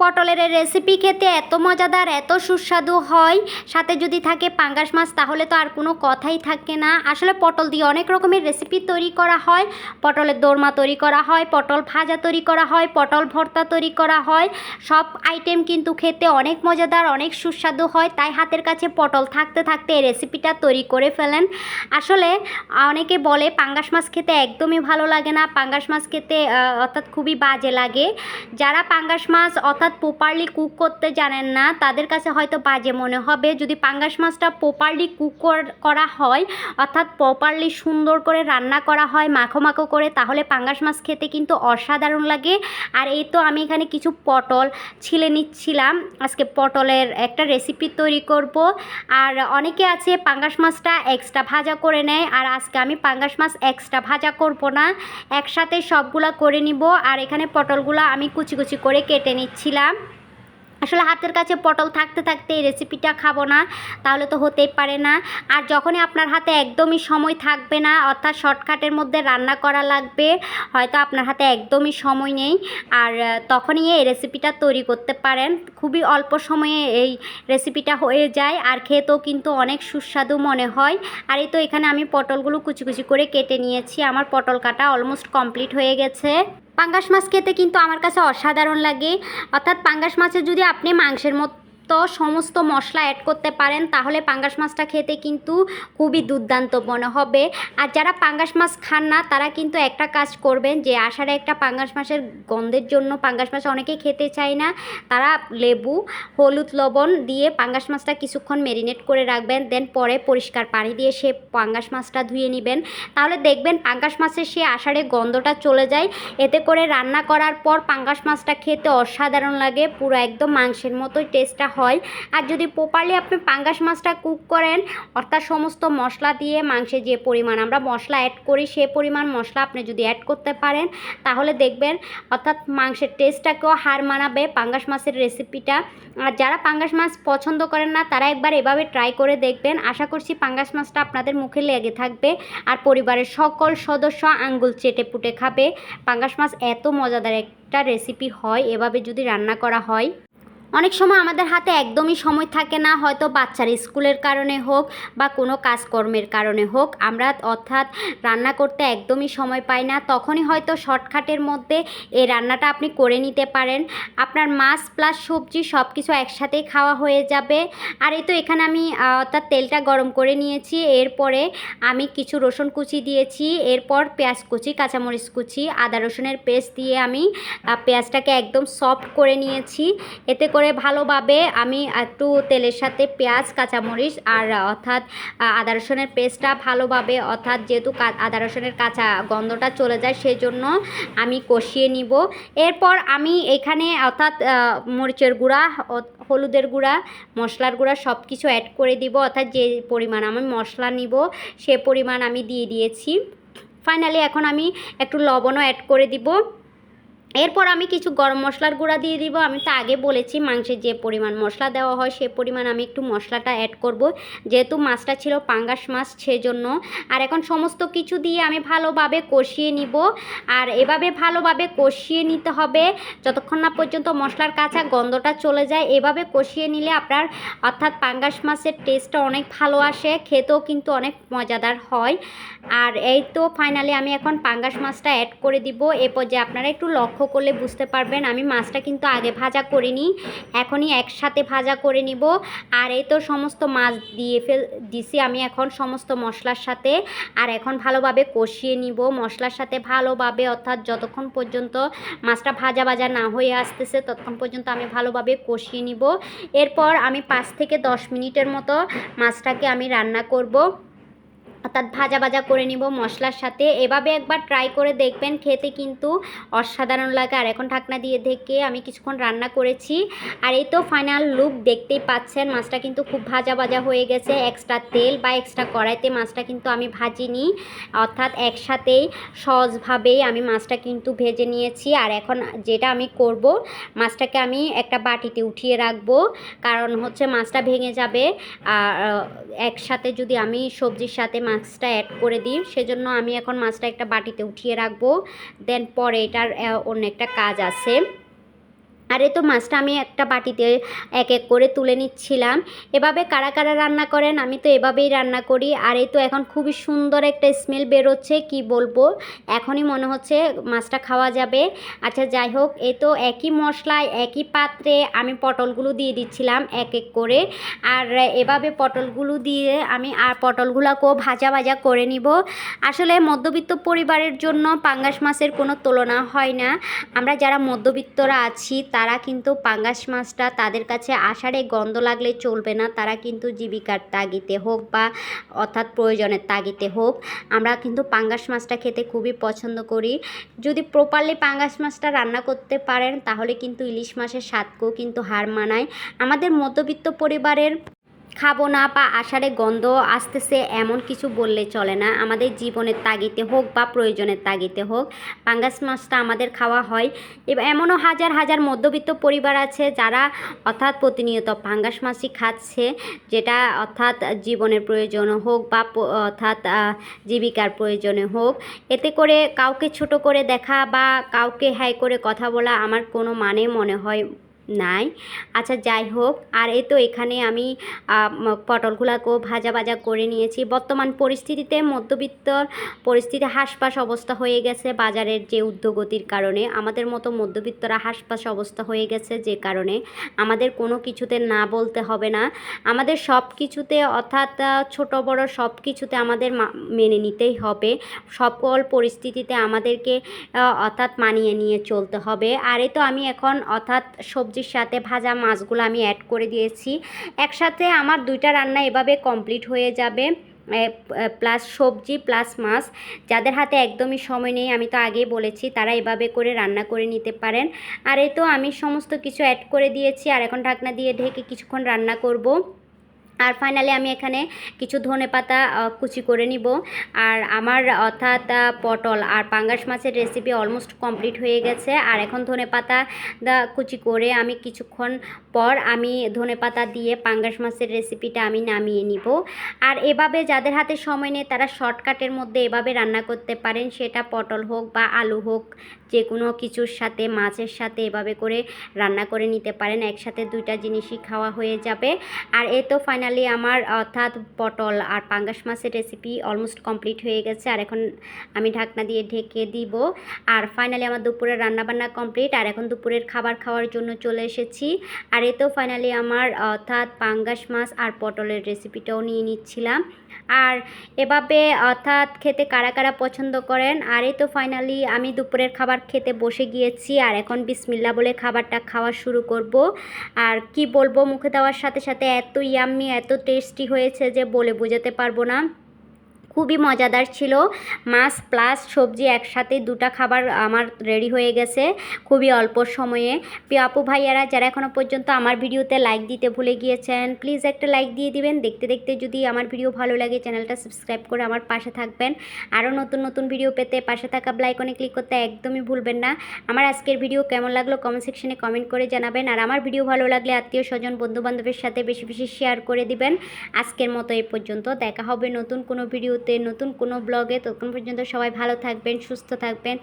পটলের রেসিপি খেতে এত মজাদার, এত সুস্বাদু হয়। সাথে যদি থাকে পাঙ্গাস মাছ, তাহলে তো আর কোনো কথাই থাকে না। আসলে পটল দিয়ে অনেক রকমের রেসিপি তৈরি করা হয়। পটলের দোরমা তৈরি করা হয়, পটল ভাজা তৈরি করা হয়, পটল ভর্তা তৈরি করা হয়। সব আইটেম কিন্তু খেতে অনেক মজাদার, অনেক সুস্বাদু হয়। তাই হাতের কাছে পটল থাকতে থাকতে এই রেসিপিটা তৈরি করে ফেলেন। আসলে অনেকে বলে পাঙ্গাস মাছ খেতে একদমই ভালো লাগে না। পাঙ্গাস মাছ খেতে অর্থাৎ খুবই বাজে লাগে। যারা পাঙ্গাস মাছ, অর্থাৎ প্রপারলি কুক করতে জানেন না, তাদের কাছে হয়তো বাজে মনে হবে। যদি পাঙ্গাস মাছটা প্রপারলি কুক করা হয়, অর্থাৎ প্রপারলি সুন্দর করে রান্না করা হয়, মাখো মাখো করে, তাহলে পাঙ্গাস মাছ খেতে কিন্তু অসাধারণ লাগে। আর এই তো আমি এখানে কিছু পটল ছিলে নিচ্ছিলাম। আজকে পটলের একটা রেসিপি তৈরি করব। আর অনেকে আছে পাঙ্গাস মাছটা এক্সট্রা ভাজা করে নেয়, আর আজকে আমি পাঙ্গাস মাছ এক্সট্রা ভাজা করব না। একসাথে সবগুলা করে নিব, আর এখানে পটলগুলো আমি কুচি কুচি করে কেটে নিচ্ছিলাম। আসলে হাতের কাছে পটল থাকতে থাকতে এই রেসিপিটা খাব না, তাহলে তো হতেই পারে না। আর যখনই আপনার হাতে একদমই সময় থাকবে না, অর্থাৎ শর্টকাটের মধ্যে রান্না করা লাগবে, হয়তো আপনার হাতে একদমই সময় নেই। আর তখনই এই রেসিপিটা তৈরি করতে পারেন। খুবই অল্প সময়ে এই রেসিপিটা হয়ে যায়, আর খেতেও কিন্তু অনেক সুস্বাদু মনে হয়। আর এই তো এখানে আমি পটলগুলো কুচি কুচি করে কেটে নিয়েছি। আমার পটল কাটা অলমোস্ট কমপ্লিট হয়ে গেছে। পাঙ্গাস মাছ খেতে কিন্তু আমার কাছে অসাধারণ লাগে। অর্থাৎ পাঙ্গাস মাছের যদি আপনি মাংসের মতো সমস্ত মশলা অ্যাড করতে পারেন, তাহলে পাঙ্গাস মাছটা খেতে কিন্তু খুবই দুর্দান্ত মনে হবে। আর যারা পাঙ্গাস মাছ খান না, তারা কিন্তু একটা কাজ করবেন যে আষাঢ়ে একটা পাঙ্গাস মাছের গন্ধের জন্য, পাঙ্গাস মাছ অনেকে খেতে চায় না, তারা লেবু, হলুদ লবণ দিয়ে পাঙ্গাস মাছটা কিছুক্ষণ মেরিনেট করে রাখবেন দেন পরে পরিষ্কার পানি দিয়ে সে পাঙ্গাস মাছটা ধুয়ে নেবেন। তাহলে দেখবেন পাঙ্গাস মাছের সে আষাঢ়ে গন্ধটা চলে যায়। এতে করে রান্না করার পর পাঙ্গাস মাছটা খেতে অসাধারণ লাগে, পুরো একদম মাংসের মতোই টেস্টটা হয়। আর যদি প্রপারলি আপনি পাঙ্গাস মাছটা কুক করেন, অর্থাৎ সমস্ত মশলা দিয়ে মাংসে যে পরিমাণ, আমরা মশলা অ্যাড করি, সে পরিমাণ মশলা আপনি যদি অ্যাড করতে পারেন, তাহলে দেখবেন, অর্থাৎ মাংসের টেস্টটাকেও হার মানাবে পাঙ্গাস মাছের রেসিপিটা আর যারা পাঙ্গাস মাছ পছন্দ করেন না, তারা একবার এভাবে ট্রাই করে দেখবেন। আশা করছি পাঙ্গাস মাছটা আপনাদের মুখে লেগে থাকবে আর পরিবারের সকল সদস্য আঙ্গুল চেটে পুটে খাবে। পাঙ্গাস মাছ এত মজাদার একটা রেসিপি হয়, এভাবে যদি রান্না করা হয়। অনেক সময় আমাদের হাতে একদমই সময় থাকে না, হয়তো বাচ্চার স্কুলের কারণে হোক বা কোনো কাজকর্মের কারণে হোক। আমরা অর্থাৎ রান্না করতে একদমই সময় পাই না। তখনই হয়তো শর্টকাটের মধ্যে এই রান্নাটা আপনি করে নিতে পারেন। আপনার মাছ প্লাস সবজি সব কিছু একসাথেই খাওয়া হয়ে যাবে। আর এই তো এখানে আমি অর্থাৎ তেলটা গরম করে নিয়েছি। এরপরে আমি কিছু রসুন কুচি দিয়েছি। এরপর পেঁয়াজ কুচি, কাঁচামরিচ কুচি, আদা রসুনের পেস্ট দিয়ে আমি পেঁয়াজটাকে একদম সফট করে নিয়েছি। এতে ভালোভাবে আমি একটু তেলের সাথে পেঁয়াজ, কাঁচামরিচ আর অর্থাৎ আদা রসুনের পেস্টটা ভালোভাবে, অর্থাৎ যেহেতু আদা রসুনের কাঁচা গন্ধটা চলে যায় সেজন্য আমি কষিয়ে নিব। এরপর আমি এখানে অর্থাৎ মরিচের গুঁড়া হলুদের গুঁড়া, মশলার গুঁড়া সব কিছু অ্যাড করে দিব, অর্থাৎ যে পরিমাণ আমি মশলা নিব সে পরিমাণ আমি দিয়ে দিয়েছি। ফাইনালি এখন আমি একটু লবণও অ্যাড করে দিব। এরপর আমি কিছু গরম মশলার গুঁড়া দিয়ে দিব। আমি তো আগে বলেছি মাংসে যে পরিমাণ মশলা দেওয়া হয় সে পরিমাণ আমি একটু মশলাটা অ্যাড করব। যেহেতু মাছটা ছিল পাঙ্গাস মাছ, সেজন্য। আর এখন সমস্ত কিছু দিয়ে আমি ভালোভাবে কষিয়ে নিব। আর এভাবে ভালোভাবে কষিয়ে নিতে হবে। যতক্ষণ না পর্যন্ত মশলার কাঁচা গন্ধটা চলে যায়, এভাবে কষিয়ে নিলে আপনার, অর্থাৎ পাঙ্গাস মাছের টেস্টটা অনেক ভালো আসে, খেতেও কিন্তু অনেক মজাদার হয়। আর এই তো ফাইনালি আমি এখন পাঙ্গাস মাছটা অ্যাড করে দিব। এরপর যে আপনারা একটু লক্ষ্য করলে বুঝতে পারবেন, আমি মাছটা কিন্তু আগে ভাজা করিনি, এখনই একসাথে ভাজা করে নিব। আর এই তো সমস্ত মাছ দিয়ে ফেল, দিছি, আমি এখন সমস্ত মশলার সাথে, আর এখন ভালোভাবে কষিয়ে নিব। মশলার সাথে ভালোভাবে, অর্থাৎ যতক্ষণ পর্যন্ত মাছটা ভাজা ভাজা না হয়ে আসতেছে, ততক্ষণ পর্যন্ত আমি ভালোভাবে কষিয়ে নিব। এরপর আমি পাঁচ থেকে দশ মিনিটের মতো মাছটাকে আমি রান্না করব। অর্থাৎ ভাজা ভাজা করে নিব মশলার সাথে। এভাবে একবার ট্রাই করে দেখবেন, খেতে কিন্তু অসাধারণ লাগে। আর এখন ঢাকনা দিয়ে ঢেকে আমি কিছুক্ষণ রান্না করেছি। আর এই তো ফাইনাল লুক দেখতেই পাচ্ছেন, মাছটা কিন্তু খুব ভাজা ভাজা হয়ে গেছে। এক্সট্রা তেল বা এক্সট্রা কড়াইতে মাছটা কিন্তু আমি ভাজিনি। অর্থাৎ একসাথেই সহজভাবেই আমি মাছটা কিন্তু ভেজে নিয়েছি। আর এখন যেটা আমি করব, মাছটাকে আমি একটা বাটিতে উঠিয়ে রাখব। কারণ হচ্ছে মাছটা ভেঙে যাবে। আর একসাথে যদি আমি সবজির সাথে মাছটা অ্যাড করে দিই। সেজন্য আমি এখন মাছটা একটা বাটিতে উঠিয়ে রাখব। দেন পরে এটার অন্য একটা কাজ আছে। আর এই তো মাছটা আমি একটা বাটিতে এক এক করে তুলে নিচ্ছিলাম। এভাবে কারা কারা রান্না করেন আমি তো এভাবেই রান্না করি। আর এই তো এখন খুবই সুন্দর একটা স্মেল বেরোচ্ছে, কি বলব? এখনই মনে হচ্ছে মাছটা খাওয়া যাবে। আচ্ছা যাই হোক এ তো একই মশলায়, একই পাত্রে আমি পটলগুলো দিয়ে দিচ্ছিলাম এক এক করে। আর এভাবে পটলগুলো দিয়ে আমি আর পটলগুলোকেও ভাজা ভাজা করে নিব। আসলে মধ্যবিত্ত পরিবারের জন্য পাঙ্গাস মাছের কোনো তুলনা হয় না। আমরা যারা মধ্যবিত্তরা আছি তারা কিন্তু পাঙ্গাস মাছটা তাদের কাছে আষাঢ়ে গন্ধ লাগলে চলবে না। তারা কিন্তু জীবিকার তাগিতে হোক বা অর্থাৎ প্রয়োজনের তাগিতে হোক, আমরা কিন্তু পাঙ্গাস মাছটা খেতে খুবই পছন্দ করি। যদি প্রপারলি পাঙ্গাস মাছটা রান্না করতে পারেন, তাহলে কিন্তু ইলিশ মাছের স্বাদকেও কিন্তু হার মানায়। আমাদের মধ্যবিত্ত পরিবারের খাব না বা আষাঢ়ে গন্ধ আসতেছে, এমন কিছু বললে চলে না। আমাদের জীবনের তাগিতে হোক বা প্রয়োজনের তাগিতে হোক, পাঙ্গাস মাছটা আমাদের খাওয়া হয়। এমনও হাজার হাজার মধ্যবিত্ত পরিবার আছে যারা অর্থাৎ প্রতিনিয়ত পাঙ্গাস মাছই খাচ্ছে, যেটা অর্থাৎ জীবনের প্রয়োজন হোক বা অর্থাৎ জীবিকার প্রয়োজনে হোক। এতে করে কাউকে ছোট করে দেখা বা কাউকে হাই করে কথা বলা আমার কোনো মানে মনে হয় নাই। আচ্ছা যাই হোক, আর এ তো এখানে আমি পটলগুলোকেও ভাজা ভাজা করে নিয়েছি। বর্তমান পরিস্থিতিতে মধ্যবিত্ত পরিস্থিতি হাসপাস অবস্থা হয়ে গেছে বাজারের যে উদ্যোগতির কারণে। আমাদের মতো মধ্যবিত্তরা হাসপাস অবস্থা হয়ে গেছে যে কারণে। আমাদের কোনো কিছুতে না বলতে হবে না। আমাদের সব কিছুতে অর্থাৎ ছোট বড় সব কিছুতে আমাদের মেনে নিতেই হবে। সকল পরিস্থিতিতে আমাদেরকে অর্থাৎ মানিয়ে নিয়ে চলতে হবে। আর এ তো আমি এখন, অর্থাৎ সবজির সাথে ভাজা মাছগুলো আমি অ্যাড করে দিয়েছি। একসাথে আমার দুইটা রান্না এভাবে কমপ্লিট হয়ে যাবে। প্লাস সবজি প্লাস মাছ। যাদের হাতে একদমই সময় নেই, আমি তো আগেই বলেছি, তারা এভাবে করে রান্না করে নিতে পারেন। আর এ তো আমি সমস্ত কিছু অ্যাড করে দিয়েছি, আর এখন ঢাকনা দিয়ে ঢেকে কিছুক্ষণ রান্না করব। আর ফাইনালি আমি এখানে কিছু ধনে পাতা কুচি করে নিব। আর আমার অর্থাৎ পটল আর পাঙ্গাস মাছের রেসিপি অলমোস্ট কমপ্লিট হয়ে গেছে। আর এখন ধনে পাতা কুচি করে আমি কিছুক্ষণ পর আমি ধনে পাতা দিয়ে পাঙ্গাস মাছের রেসিপিটা আমি নামিয়ে নিব। আর এভাবে যাদের হাতে সময় নেই, তারা শর্টকাটের মধ্যে এভাবে রান্না করতে পারেন। সেটা পটল হোক বা আলু হোক যে কোনো কিছুর সাথে, মাছের সাথে এভাবে করে রান্না করে নিতে পারেন। একসাথে দুইটা জিনিসই খাওয়া হয়ে যাবে। আর এ তো ফাইনালি আমার অর্থাৎ পটল আর পাঙ্গাস মাছের রেসিপি অলমোস্ট কমপ্লিট হয়ে গেছে। আর এখন আমি ঢাকনা দিয়ে ঢেকে দিব। আর ফাইনালি আমার দুপুরের রান্নাবান্না কমপ্লিট আর এখন দুপুরের খাবার খাওয়ার জন্য চলে এসেছি। আর এতেও ফাইনালি আমার অর্থাৎ পাঙ্গাস মাছ আর পটলের রেসিপিটাও নিয়ে নিচ্ছিলাম। আর এভাবে অর্থাৎ খেতে কারা কারা পছন্দ করেন? আর এই তো ফাইনালি আমি দুপুরের খাবার খেতে বসে গিয়েছি আর এখন বিসমিল্লা বলে খাবারটা খাওয়া শুরু করব। আর কি বলব, মুখে দেওয়ার সাথে সাথে এত ইয়াম্মি এত টেস্টি হয়েছে যে বলে বোঝাতে পারব না। খুবই মজাদার ছিল। মাছ প্লাস সবজি একসাথে দুটা খাবার আমার রেডি হয়ে গেছে খুবই অল্প সময়ে। আপু ভাইয়ারা, যারা এখনও পর্যন্ত আমার ভিডিওতে লাইক দিতে ভুলে গিয়েছেন প্লিজ একটা লাইক দিয়ে দিবেন। দেখতে দেখতে যদি আমার ভিডিও ভালো লাগে, চ্যানেলটা সাবস্ক্রাইব করে আমার পাশে থাকবেন। আরও নতুন নতুন ভিডিও পেতে পাশে থাকা ব্লাইকনে ক্লিক করতে একদমই ভুলবেন না। আমার আজকের ভিডিও কেমন লাগল কমেন্ট সেকশনে কমেন্ট করে জানাবেন। আর আমার ভিডিও ভালো লাগলে আত্মীয় স্বজন, বন্ধুবান্ধবের সাথে বেশি বেশি শেয়ার করে দিবেন। আজকের মতো এ পর্যন্ত। দেখা হবে নতুন কোনো ভিডিওতে নতুন কোনো ব্লগে ততক্ষণ পর্যন্ত সবাই ভালো থাকবেন সুস্থ থাকবেন।